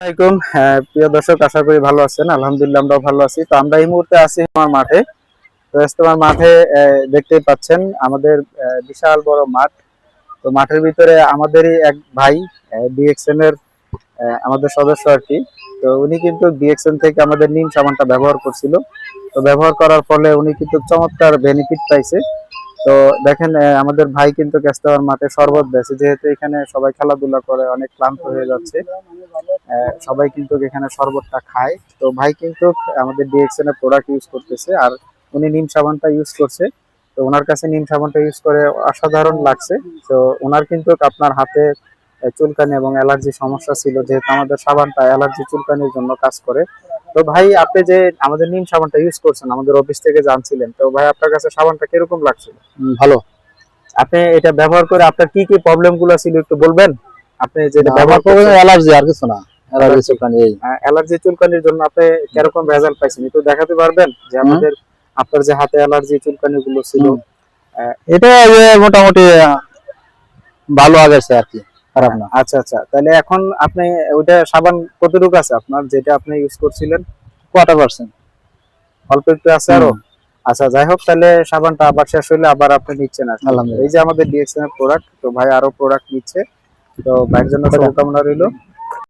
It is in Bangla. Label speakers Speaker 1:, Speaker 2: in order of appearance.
Speaker 1: আসসালামাইকুম হ্যাঁ, প্রিয় দর্শক আশা করি ভালো আছেন। আলহামদুলিল্লাহ আমরাও ভালো আছি। তো আমরা এই মুহূর্তে আছি মাঠে। তো তোমার মাঠে দেখতেই পাচ্ছেন আমাদের বিশাল বড় মাঠ। তো মাঠের ভিতরে আমাদেরই এক ভাই ডিএক্সএন এর আমাদের সদস্য আর কি। তো উনি কিন্তু ডিএক্সএন থেকে আমাদের নিম সাবানটা ব্যবহার করছিল। তো ব্যবহার করার ফলে উনি কিন্তু চমৎকার বেনিফিট পাইছে। তো দেখেন আমাদের ভাই কিন্তু ক্যাস্টাওয়ার মাঠে শরবত বেছে, যেহেতু এখানে সবাই খেলাধুলা করে, অনেক ক্লান্ত হয়ে যাচ্ছে। সবাই কিন্তু এখানে শরবতটা খায়। তো ভাই কিন্তু আমাদের ডিএক্সএন এর প্রোডাক্ট ইউজ করতেছে, আর উনি নিম সাবানটা ইউজ করছে। তো ওনার কাছে নিম সাবানটা ইউজ করে অসাধারণ লাগছে। তো ওনার কিন্তু আপনার হাতে চুলকানি এবং অ্যালার্জি সমস্যা ছিল, যেহেতু আমাদের সাবানটা অ্যালার্জি চুলকানির জন্য কাজ করে। তো ভাই আপনি যে আমাদের নিম সাবানটা ইউজ করছেন আমাদের অফিস থেকে জানছিলেন তো ভাই আপনার কাছে সাবানটা কীরকম লাগছিল
Speaker 2: ভালো।
Speaker 1: আপনি এটা ব্যবহার করে আপনার কি কি প্রবলেমগুলো ছিল একটু বলবেন? আপনি যেটা
Speaker 2: ব্যবহার করবেন অ্যালার্জি আর কিছু না। অ্যালার্জি চুলকানি এই।
Speaker 1: অ্যালার্জি চুলকানির জন্য আপনি কীরকম রেজাল্ট পাইছেন? একটু দেখাতে পারবেন যে আমাদের আপনার যে হাতে অ্যালার্জি চুলকানি গুলো ছিল।
Speaker 2: এটা মোটামুটি ভালো আগেছে আর কি। খারাপ না।
Speaker 1: আচ্ছা আচ্ছা। তাহলে এখন আপনি ওইটা সাবান কতটুকু আছে আপনার? যেটা আপনি ইউজ করছিলেন?
Speaker 2: কোয়ার্টার পার্সেন্ট
Speaker 1: অল্প একটু আছে আরও? আচ্ছা যাই হোক তাহলে সাবানটা আবার শেষ হইলে আবার আপনি নিচ্ছেন। এই যে আমাদের ডিএক্সএন এর প্রোডাক্ট তো ভাই আরও প্রোডাক্ট নিচ্ছে। তো ভাইয়ের জন্য শুভকামনা রইল।